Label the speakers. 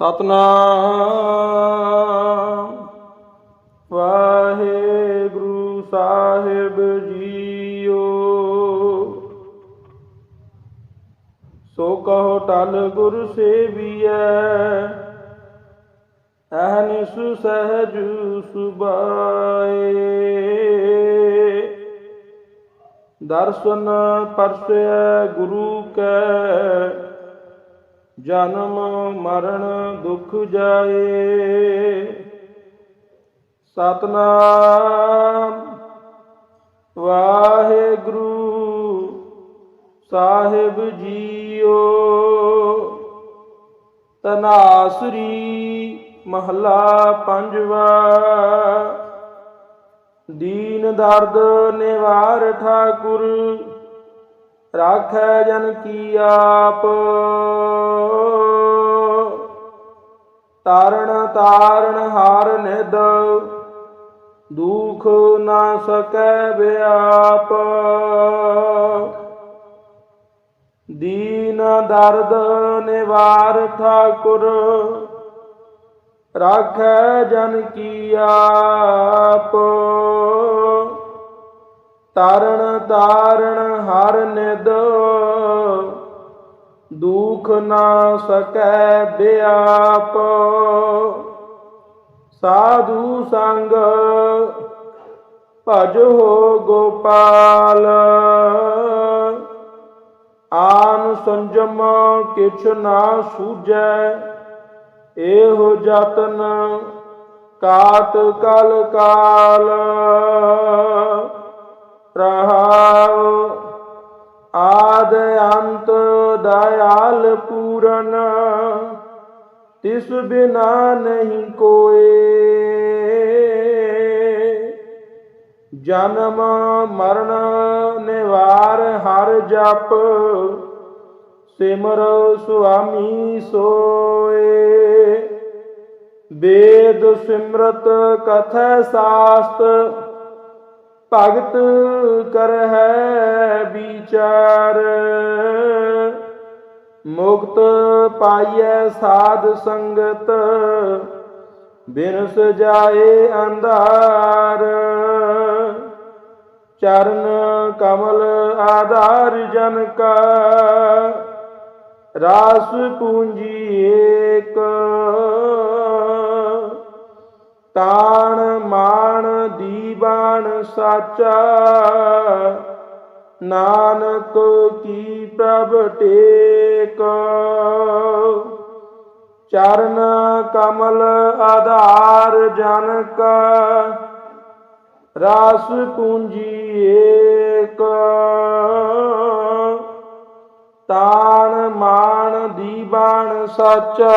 Speaker 1: ਸਤਨਾਮ। ਵਾਹਿਗੁਰੂ ਸਾਹਿਬ ਜੀਓ। ਸੋ ਕਹੋ ਟਲ ਗੁਰ ਸੇਵੀਐ ਅਹਨਿਸ ਸਹਜ ਸੁਬਾਏ ਦਰਸ਼ਨ ਪਰਸੈ ਗੁਰੂ ਕੈ ਜਨਮ ਮਰਨ ਦੁਖ ਜਾਏ। ਸਤਨਾਮ। ਵਾਹਿਗੁਰੂ ਸਾਹਿਬ ਜੀਓ। ਤਨਾਸਰੀ ਮਹਲਾ ਪੰਜਵਾ। ਦੀਨ ਦਰਦ ਨਿਵਾਰ ਠਾਕੁਰ। ਰਾਖੈ ਜਨ ਕੀ ਆਪ। ਤਾਰਨ ਤਾਰਨ ਹਾਰ ਨਿਦ ਦੁਖ ਨਾ ਸਕੈ ਵਿਆਪ ਦੀਨ ਦਰਦ ਨਿਵਾਰ ਠਾਕੁਰ, ਰਾਖੈ ਜਨ ਕੀ ਆਪ। ਤਾਰਨ ਤਾਰਨ ਹਰ ਨਿਦ। ਦੁਖ ਨਾ ਸਕੈ ਬਿਆਪ। ਸਾਧੂ ਸੰਗ ਹੋ ਗੋਪਾਲ। ਆਨ ਸੰਜਮ ਕਿਛ ਨਾ ਸੂਝੈ। ਇਹੋ ਜਤਨ ਕਾਟ ਕਲ ਕਾਲ। ਰਹਾਉ ਆਦ ਅੰਤ ਦਇਆਲ ਪੂਰਨ ਤਿਸ ਬਿਨਾ ਨਹੀਂ ਕੋਏ ਜਨਮ ਮਰਨ ਨਿਵਾਰ ਹਰ ਜਪ ਸਿਮਰ ਸੁਆਮੀ ਸੋਏ ਵੇਦ ਸਿਮਰਤ ਕਥੈ ਸਾਸਤ ਭਗਤ ਕਰ ਹੈ ਵਿਚਾਰ। ਮੁਕਤ ਪਾਈਐ ਸਾਧ ਸੰਗਤ, ਬਿਨਸ ਜਾਏ ਅੰਧਾਰ। ਚਰਨ ਕਮਲ ਆਧਾਰ ਜਨ ਕਾ, ਰਾਸ ਪੂੰਜੀ ਏਕ। ਤਾਣ ਮਾਣ ਦੀਵਾਨ ਸਾਚਾ। ਨਾਨਕ ਕੀ ਪ੍ਰਭ ਟੇਕ। ਚਰਨ ਕਮਲ ਆਧਾਰ ਜਨਕ। ਕਾ ਰਾਸ ਪੂੰਜੀ ਏਕ। ਤਾਣ ਮਾਣ ਦੀਵਾਨ ਸਾਚਾ।